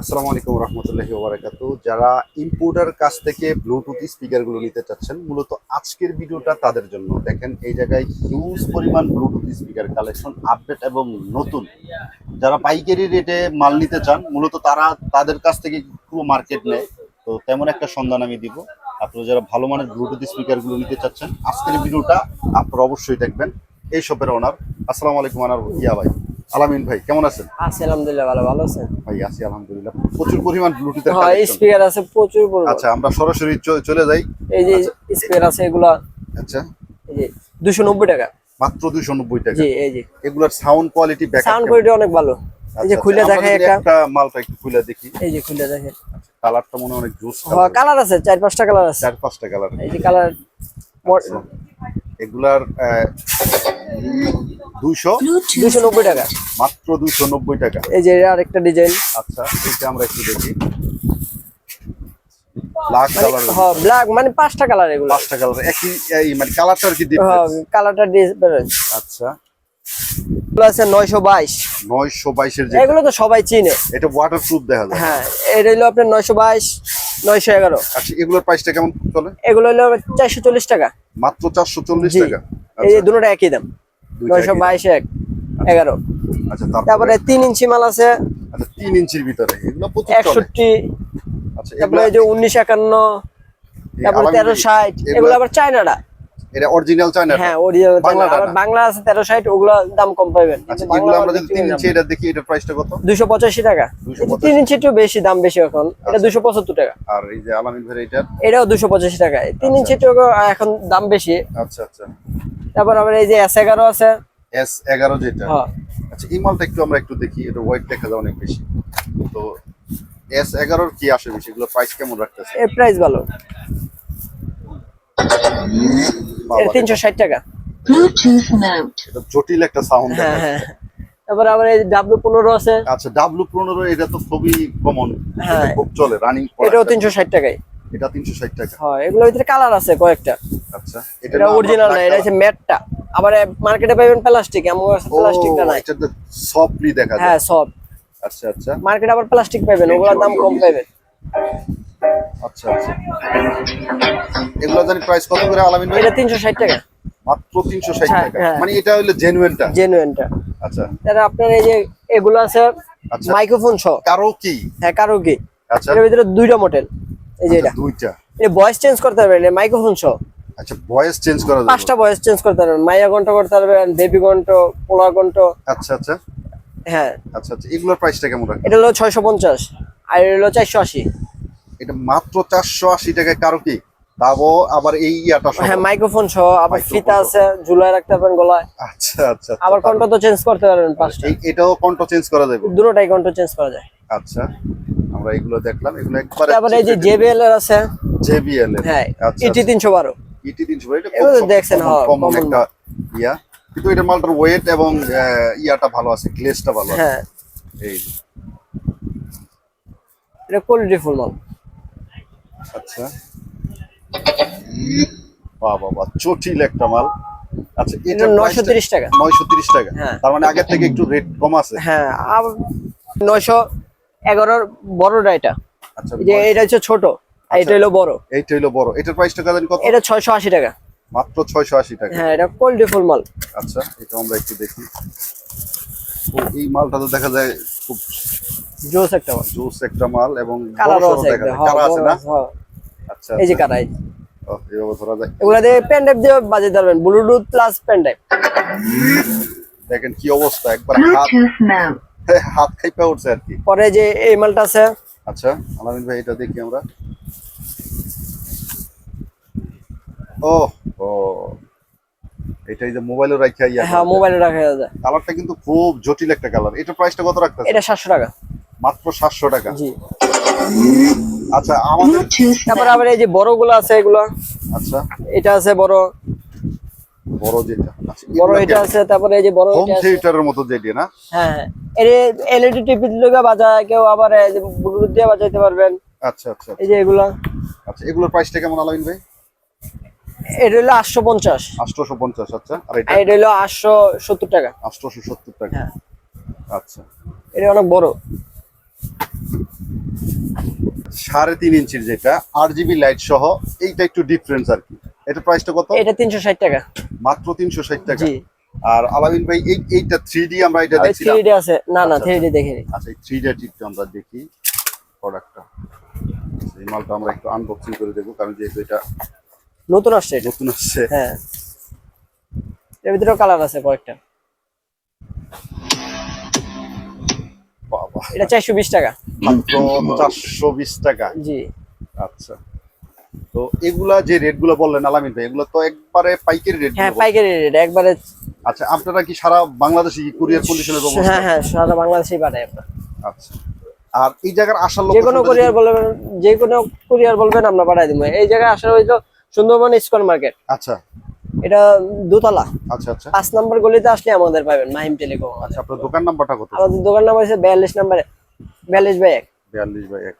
আসসালামু আলাইকুম রহমতুল্লাহি ওবরাকাতু যারা ইম্পোর্টার কাছ থেকে ব্লুটুথ স্পিকারগুলো নিতে চাচ্ছেন, মূলত আজকের ভিডিওটা তাদের জন্য। দেখেন, এই জায়গায় হিউজ পরিমাণ ব্লুটুথ স্পিকার কালেকশন আপডেট এবং নতুন। যারা পাইকারি রেটে মাল নিতে চান, মূলত তারা তাদের কাছ থেকে পুরো মার্কেট নেয়। তো তেমন একটা সন্ধান আমি দিব। আপনারা যারা ভালো মানের ব্লুটুথ স্পিকারগুলো নিতে চাচ্ছেন, আজকের ভিডিওটা আপনারা অবশ্যই দেখবেন। এই শপের ওনার আসসালামু আলাইকুম আনার ইয়া ভাই। আলামিন ভাই কেমন আছেন? আছি আলহামদুলিল্লাহ ভালো ভালো আছেন? ভাই আছি আলহামদুলিল্লাহ। প্রচুর পরিমাণ ব্লুটুথের হ্যাঁ স্পিকার আছে প্রচুর পরিমাণ। আচ্ছা আমরা সরাসরি চলে যাই। এই যে স্পিকার আছে এগুলা আচ্ছা। এই যে দুশো নব্বই টাকা। মাত্র দুইশো নব্বই টাকা। জি এই যে। এগুলোর sound quality backup sound quality অনেক ভালো। এই যে খুলে দেখে একটা। একটা মালটা একটু খুলে দেখি। এই যে খুলে দেখে। কালারটা মনে হয় অনেক জুস হ্যাঁ কালার আছে চার পাঁচটা কালার আছে। চার পাঁচটা কালার এই যে কালার এগুলার দুইশো? দুশো নব্বই টাকা। মাত্র দুইশো নব্বই টাকা। এই যে আরেকটা ডিজাইন। আচ্ছা এটা আমরা একটু দেখি। ব্ল্যাক কালার হ্যাঁ ব্ল্যাক মানে পাঁচটা কালার এগুলো। পাঁচটা কালার একই এই মানে কি হ্যাঁ কালারটা ডিফারেন্স আচ্ছা। এগুলো আছে নয়শো বাইশ। নয়শো বাইশের যে এগুলো তো সবাই চিনে। এটা ওয়াটার প্রুফ দেখা যায়। হ্যাঁ এটা হলো আপনার নয়শো বাইশ নয়শো এগারো। আচ্ছা এগুলোর প্রাইসটা কেমন চলে? এগুলো হলো চারশো চল্লিশ টাকা। মাত্র চারশো চল্লিশ টাকা। এই যে আচ্ছা, দুটোটা একই দাম। নয়শো বাইশ এক এগারো। আচ্ছা তারপরে? তিন ইঞ্চি মাল আছে। আচ্ছা তিন ইঞ্চির ভিতরে। এগুলো একষট্টি। আচ্ছা তারপরে যে উনিশ একান্ন তারপরে তেরো ষাট এগুলো আবার চায়নাটা। এটা অরিজিনাল চায়না হ্যাঁ অরিজিনাল আবার বাংলা আছে তেরো ষাট ওগুলো দাম কম পাইবেন। আচ্ছা এগুলো আমরা যদি তিন ইঞ্চি এটা দেখি এটার প্রাইসটা কত? দুশো পঁচাশি টাকা। 285 তিন ইঞ্চি একটু বেশি দাম বেশি এখন। এটা আচ্ছা। দুশো পঁচাত্তর টাকা। আর এই যে আলামিন ভাই এটার এটাও দুশো পঁচাশি টাকা। তিন ইঞ্চি একটু এখন দাম বেশি। আচ্ছা আচ্ছা। তারপর আবার এই যে এস এগারো আছে। এস এগারো যেটা? হ্যাঁ। আচ্ছা এই মালটা একটু আমরা একটু দেখি এটা ওয়েট দেখা যায় অনেক বেশি। তো এস এগারোর কি আসে বেশি? এগুলো প্রাইস কেমন রাখতেছে? এর প্রাইস ভালো। এটা তিনশো ষাট টাকা. এটা জটিল একটা সাউন্ড হ্যাঁ হ্যাঁ। তারপর আবার এই ডাব্লু পনেরো আছে। আচ্ছা ডাব্লু পনেরো এটা তো খুবই কমন হ্যাঁ। খুব চলে রানিং এটাও তিনশো ষাট টাকায়। এটা তিনশো ষাট টাকা। হয় এগুলোর ভিতরে কালার আছে কয়েকটা। আচ্ছা এটা না অরিজিনাল না এটা হচ্ছে ম্যাটটা আবার মার্কেটে পাইবেন প্লাস্টিক এমন প্লাস্টিকটা ও, নাই। এটাতে সফটলি দেখা যায়। হ্যাঁ সব আচ্ছা আচ্ছা। মার্কেটে আবার প্লাস্টিক পাইবেন ওগুলোর দাম কম পাইবেন। আচ্ছা আচ্ছা। এগুলো জানি প্রাইস কত করে আলামিন ভাই? এটা তিনশো ষাট টাকা। মাত্র তিনশো ষাট হ্যাঁ, টাকা। হ্যাঁ। মানে এটা হলো জেনুইনটা জেনুইনটা আচ্ছা। তাহলে আপনার এই যে এগুলো আছে আচ্ছা। মাইক্রোফোন সহ। কারও কি? হ্যাঁ কারও কি? আচ্ছা। এর ভিতরে দুইটা মডেল এই যে আচ্ছা, এটা। দুইটা। এটা ভয়েস চেঞ্জ করতে পারবেন মাইক্রোফোন সহ। আচ্ছা ভয়েস চেঞ্জ করা যাবে। পাঁচটা ভয়েস চেঞ্জ করতে পারবেন। মাইয়া ঘন্ট করতে পারবেন বেবি ঘন্ট পোলা ঘন্ট আচ্ছা আচ্ছা। হ্যাঁ। আচ্ছা আচ্ছা। এগুলোর প্রাইসটা কেমন রাখবে এটা হলো ছয়শো পঞ্চাশ আর এটা হলো চারশো আশি। এটা মাত্র চারশো আশি টাকায় কারও কি? তাও আবার এই ইয়াটা হ্যাঁ মাইক্রোফোন সহ আবার ফিতা আছে ঝুলায় রাখতে পারবেন গলায়। আচ্ছা আচ্ছা আচ্ছা, আবার কণ্ঠ তো চেঞ্জ করতে পারবেন পাঁচটা। এটাও কণ্ঠ চেঞ্জ করা যাবে? দুটোটাই কণ্ঠ চেঞ্জ করা যায়। আচ্ছা আমরা এগুলো দেখলাম এগুলো একবার তারপরে এই যে জেবিএল এর আছে। জেবিএল এর হ্যাঁ ইটি তিনশো বারো। ইটি তিনশো এটা এগুলো দেখছেন, হ্যাঁ, কমন একটা ইয়া। কিন্তু এটা মালটার ওয়েট এবং ইয়াটা ভালো আছে গ্লেজটা ভালো আছে। হ্যাঁ। এই এটা কোয়ালিটি ফুল মাল। আচ্ছা। বাহ বাহ বাহ জটিল একটা মাল। আচ্ছা এটা নয়শো তিরিশ টাকা। নয়শো তিরিশ টাকা। হ্যাঁ। তার মানে আগের থেকে একটু রেট কম আছে। হ্যাঁ আবার নয়শো এগারোর বড়টা এটা। আচ্ছা যে এটা হচ্ছে ছোট আর এটা হলো বড়। এইটা হলো বড়। এটার প্রাইসটা জানেন কত? এটা ছয়শো আশি টাকা। মাত্র ছয়শো আশি টাকা। হ্যাঁ এটা কোয়ালিটি ফুল মাল। আচ্ছা এটা আমরা একটু দেখি। এই মালটা তো দেখা যায় খুব জোস একটা মাল। জোস একটা মাল এবং কালারও আছে একটা? হ্যাঁ, কারা আছে না? হ্যাঁ। আচ্ছা এই যে আচ্ছা। কারা এই? এইভাবে ধরা যায়। এগুলা দিয়ে পেন ড্রাইভ দিয়ে বাজিয়ে পারবেন ব্লুটুথ প্লাস পেন ড্রাইভ দেখেন কি অবস্থা একবার হাত mode. হাত খাইপা উঠছে আর কি। পরে যে এই মালটা আছে। আচ্ছা আলামিন ভাই এটা দেখি আমরা। ও ও এটাই যে মোবাইলে রাখা ইয়া হ্যাঁ মোবাইলে রাখা যায়। কালারটা কিন্তু খুব জটিল একটা কালার এটা প্রাইসটা কত রাখতেছে এটা সাতশো টাকা। মাত্র সাতশো টাকা। জি। আচ্ছা আমাদের তারপরে. আবার এই যে বড়গুলো আছে এগুলো। আচ্ছা। এটা আছে বড়। বড় যেটা। আচ্ছা বড় এটা আছে তারপরে এই যে বড় হোম থিয়েটারের মতো যেটি না? হ্যাঁ হ্যাঁ। এর এলইডি টিভি লোকে বাজায় কেউ আবার এই যে ব্লুটুথ দিয়ে বাজাইতে পারবেন। আচ্ছা আচ্ছা। এই যে এগুলো। আচ্ছা এগুলোর প্রাইসটা কেমন আলামিন ভাই? এটা হলো আটশো পঞ্চাশ। আটশোশো পঞ্চাশ আচ্ছা। আর এটা? এটা হলো আটশো সত্তর টাকা। আটশোশো সত্তর টাকা। হ্যাঁ। আচ্ছা। এটা অনেক বড়। সাড়ে তিন ইঞ্চির যেটা আর জিবি লাইট সহ এইটা একটু ডিফারেন্স আর কি। এটা প্রাইসটা কত? এটা তিনশো ষাট টাকা। মাত্র তিনশো ষাট টাকা। আর আলামিন ভাই এই এইটা থ্রি ডি আমরা এটা থ্রি দেখছিলাম। ডি আছে। না না থ্রি ডি দেখিনি। আচ্ছা এই থ্রি ডি টিপটা আমরা দেখি প্রোডাক্টটা এই মালটা আমরা একটু আনবক্সিং করে দেখব কারণ যেহেতু এটা নতুন আসছে নতুন আসছে। হ্যাঁ। এর ভিতরেও কালার আছে কয়েকটা। এটা চারশো বিশ টাকা। মাত্র চারশো বিশ টাকা। জি। আচ্ছা। তো এগুলা যে রেটগুলো বললেন আলামিন ভাই এগুলো তো একবারে পাইকারি রেট হ্যাঁ পাইকারি রেট একবারে আচ্ছা আপনারা কি সারা বাংলাদেশে কি কুরিয়ার কন্ডিশনের ব্যবস্থা? হ্যাঁ হ্যাঁ সারা বাংলাদেশেই পাঠায় আপনার। আচ্ছা। আর এই জায়গার আসার যে কোনো কুরিয়ার বলবেন যে কোনো কুরিয়ার বলবেন আমরা পাঠাই দিব। এই জায়গায় আসার হইল সুন্দরবন স্কোয়ার মার্কেট। আচ্ছা। এটা দোতলা। আচ্ছা আচ্ছা। পাঁচ নাম্বার গলিতে আসলে আমাদের পাবেন মাহিম টেলিকম। আচ্ছা আপনার দোকান নাম্বারটা কত? আমাদের দোকান নাম্বার হচ্ছে বিয়াল্লিশ নাম্বারে বিয়াল্লিশ বাই এক। বিয়াল্লিশ বাই এক।